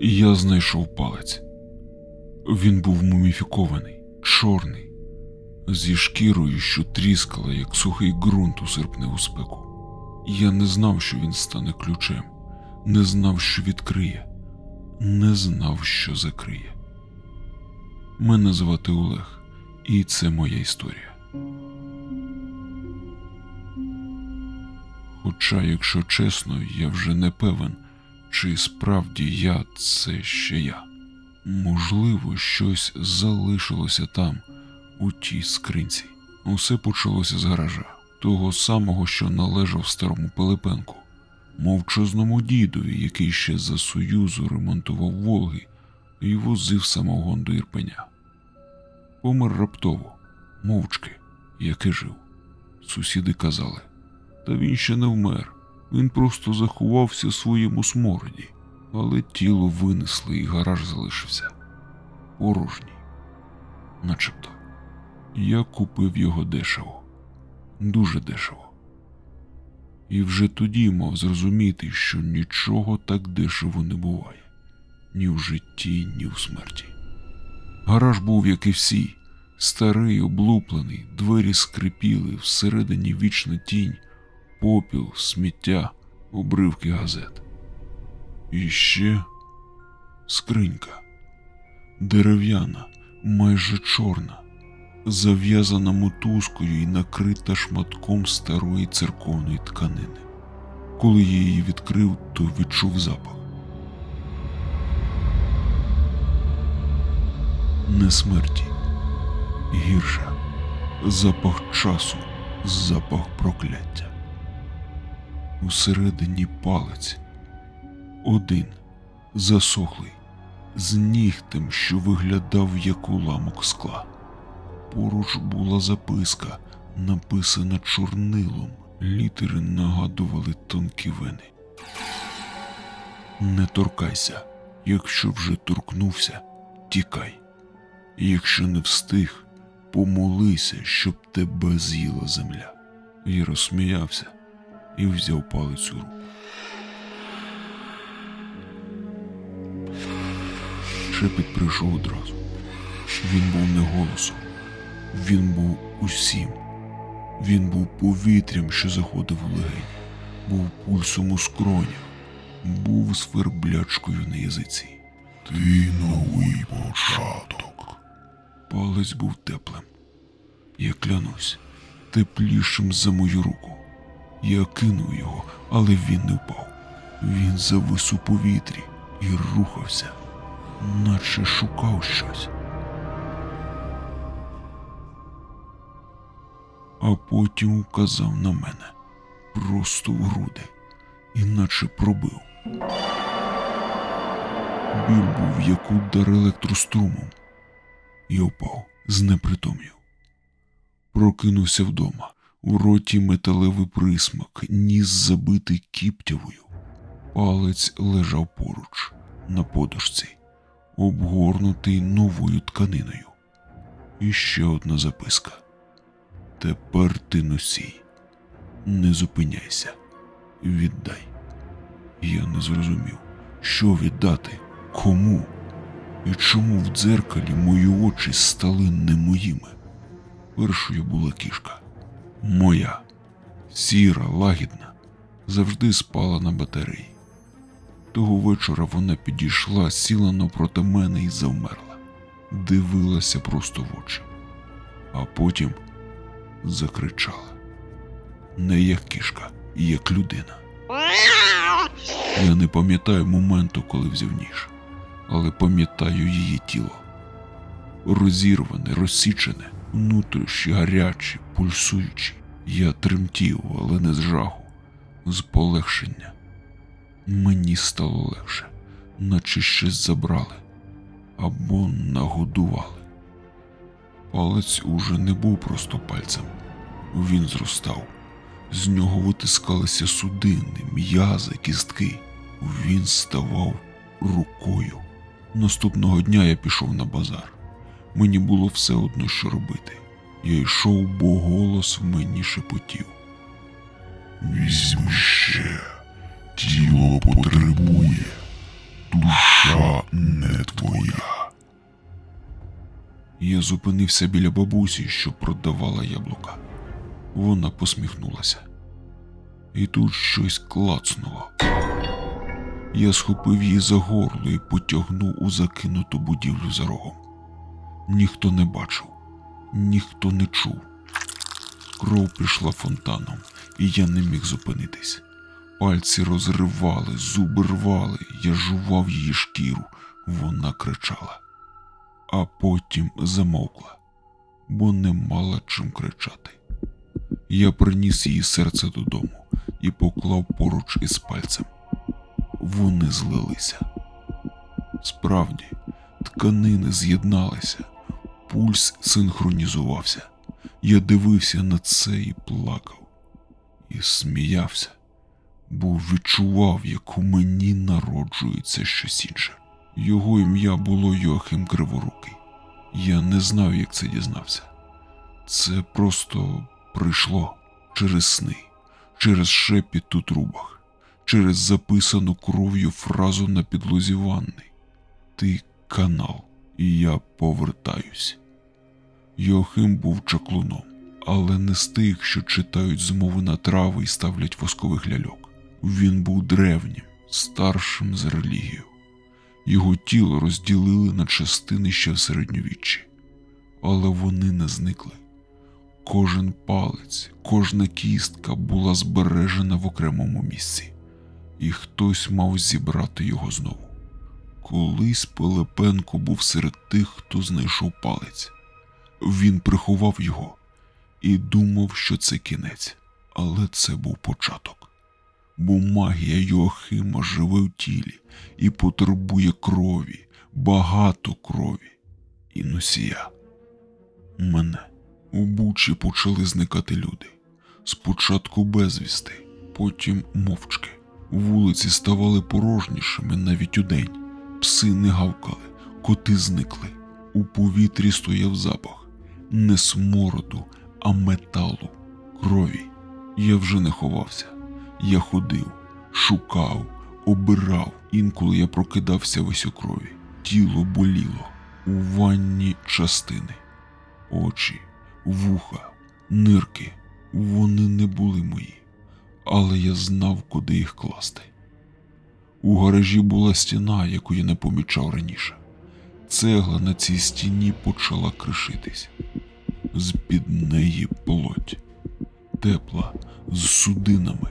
Я знайшов палець. Він був муміфікований, чорний, зі шкірою, що тріскала, як сухий ґрунт у серпневу спеку. Я не знав, що він стане ключем, не знав, що відкриє, не знав, що закриє. Мене звати Олег, і це моя історія. Хоча, якщо чесно, я вже не певен, чи справді я це ще я. Можливо, щось залишилося там, у тій скринці. Усе почалося з гаража, того самого, що належав старому Пилипенку, мовчазному дідові, який ще за Союзу ремонтував Волги і возив самогон до Ірпеня. Помер раптово, мовчки, як жив. Сусіди казали, та він ще не вмер. Він просто заховався в своєму смороді, але тіло винесли і гараж залишився порожній. Начебто. Я купив його дешево, дуже дешево. І вже тоді мав зрозуміти, що нічого так дешево не буває ні в житті, ні в смерті. Гараж був, як і всі, старий, облуплений, двері скрипіли, всередині вічна тінь, попіл, сміття, обривки газет. І ще скринька, дерев'яна, майже чорна, зав'язана мотузкою і накрита шматком старої церковної тканини. Коли я її відкрив, то відчув запах. Не смерті, гірше, запах часу, запах прокляття. Усередині палець, один, засохлий, з нігтем, що виглядав як уламок скла. Поруч була записка, написана чорнилом. Літери нагадували тонкі вени. Не торкайся, якщо вже торкнувся, тікай. Якщо не встиг, помолися, щоб тебе з'їла земля. І розсміявся і взяв палець у руку. Шепіт прийшов одразу. Він був не голосом, він був усім. Він був повітрям, що заходив у легені, був пульсом у скронях, був сверблячкою на язиці. Ти новий початок. Палець був теплим. Я клянусь, теплішим за мою руку. Я кинув його, але він не впав. Він завис у повітрі і рухався, наче шукав щось. А потім указав на мене просто в груди, іначе пробив. Біль був, як удар електрострумом. Я впав, знепритомнів. Прокинувся вдома. У роті металевий присмак, ніс забитий кіптявою. Палець лежав поруч, на подушці, обгорнутий новою тканиною. І ще одна записка. Тепер ти носій. Не зупиняйся. Віддай. Я не зрозумів, що віддати, кому і чому в дзеркалі мої очі стали не моїми. Першою була кішка. Моя, сіра, лагідна, завжди спала на батареї. Того вечора вона підійшла, сіла навпроти мене і завмерла, дивилася просто в очі, а потім закричала. Не як кішка, як людина. Я не пам'ятаю моменту, коли взяв ніж, але пам'ятаю її тіло. Розірване, розсічене, внутрішні гарячі, пульсуючі. Я тремтів, але не з жаху, з полегшення. Мені стало легше, наче щось забрали або нагодували. Палець уже не був просто пальцем, він зростав. З нього витискалися судини, м'язи, кістки. Він ставав рукою. Наступного дня я пішов на базар. Мені було все одно, що робити. Я йшов, бо голос в мені шепотів. Візьми ще. Тіло потребує. Душа не твоя. Я зупинився біля бабусі, що продавала яблука. Вона посміхнулася. І тут щось клацнуло. Я схопив її за горло і потягнув у закинуту будівлю за рогом. Ніхто не бачив, ніхто не чув. Кров пішла фонтаном, і я не міг зупинитись. Пальці розривали, зуби рвали, я жував її шкіру, вона кричала а потім замовкла, бо не мала чим кричати. Я приніс її серце додому і поклав поруч із пальцем. Вони злилися. Справді, тканини з'єдналися, пульс синхронізувався. Я дивився на це і плакав, і сміявся, бо відчував, як у мені народжується щось інше. Його ім'я було Йоахим Криворукий. Я не знав, як це дізнався. Це просто прийшло через сни, через шепіт у трубах, через записану кров'ю фразу на підлозі ванни. Ти канал, і я повертаюсь. Йоахим був чаклуном, але не з тих, що читають змови на трави і ставлять воскових ляльок. Він був древнім, старшим за релігію. Його тіло розділили на частини ще в середньовіччі, але вони не зникли. Кожен палець, кожна кістка була збережена в окремому місці, і хтось мав зібрати його знову. Колись Пилипенко був серед тих, хто знайшов палець. Він приховав його і думав, що це кінець, але це був початок бо магія Йоахима живе в тілі і потребує крові, багато крові і носія. Мене у Бучі почали зникати люди. Спочатку безвісти, потім мовчки. Вулиці ставали порожнішими навіть удень. Пси не гавкали, коти зникли. У повітрі стояв запах не смороду, а металу, крові. Я вже не ховався. Я ходив, шукав, обирав. Інколи я прокидався весь у крові. Тіло боліло, у ванні частини, очі, вуха, нирки. Вони не були мої, але я знав, куди їх класти. У гаражі була стіна, яку я не помічав раніше. Цегла на цій стіні почала кришитись. З-під неї плоть, тепла, з судинами.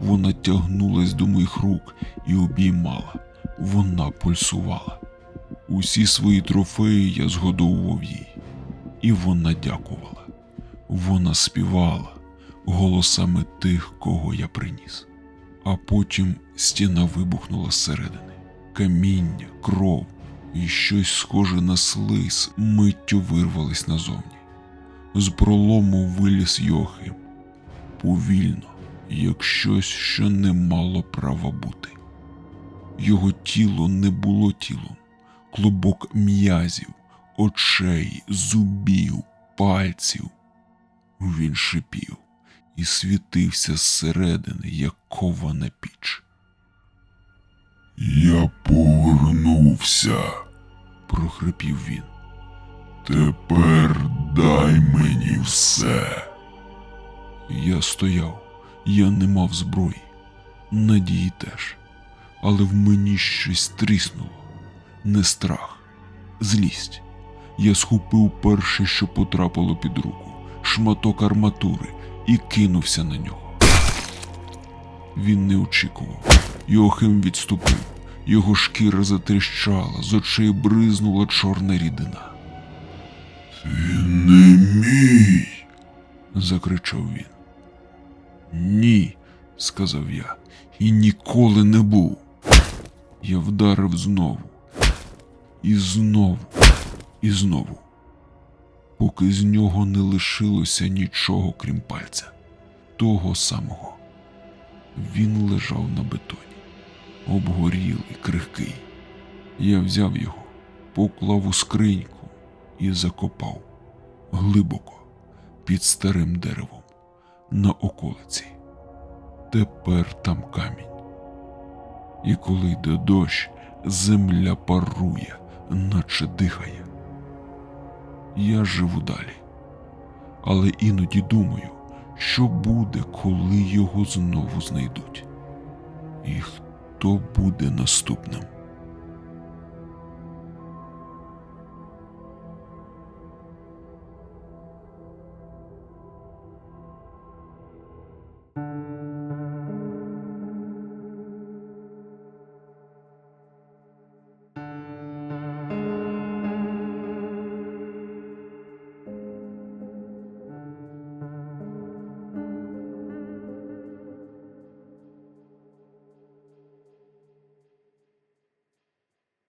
Вона тягнулась до моїх рук і обіймала. Вона пульсувала. Усі свої трофеї я згодовував їй, і вона дякувала. Вона співала голосами тих, кого я приніс. А потім стіна вибухнула зсередини. Каміння, кров і щось схоже на слиз миттю вирвались назовні. З пролому виліз Йохим. Повільно, як щось, що не мало права бути. Його тіло не було тілом, клубок м'язів, очей, зубів, пальців. Він шипів і світився зсередини, як кована піч. Я повернувся. Прохрипів він. Тепер дай мені все. Я стояв, я не мав зброї, надії теж, але в мені щось тріснуло, не страх, злість. Я схопив перше, що потрапило під руку, шматок арматури і кинувся на нього. Він не очікував. Йохим відступив, його шкіра затріщала, з очей бризнула чорна рідина. Ти не мій. закричав він. Ні, сказав я, і ніколи не був. Я вдарив знову, і знову, і знову, поки з нього не лишилося нічого, крім пальця, того самого. Він лежав на бетоні, обгорілий, крихкий. Я взяв його, поклав у скриньку і закопав глибоко під старим деревом на околиці. Тепер там камінь. І коли йде дощ, земля парує, наче дихає. Я живу далі, але іноді думаю, що буде, коли його знову знайдуть, і хто буде наступним.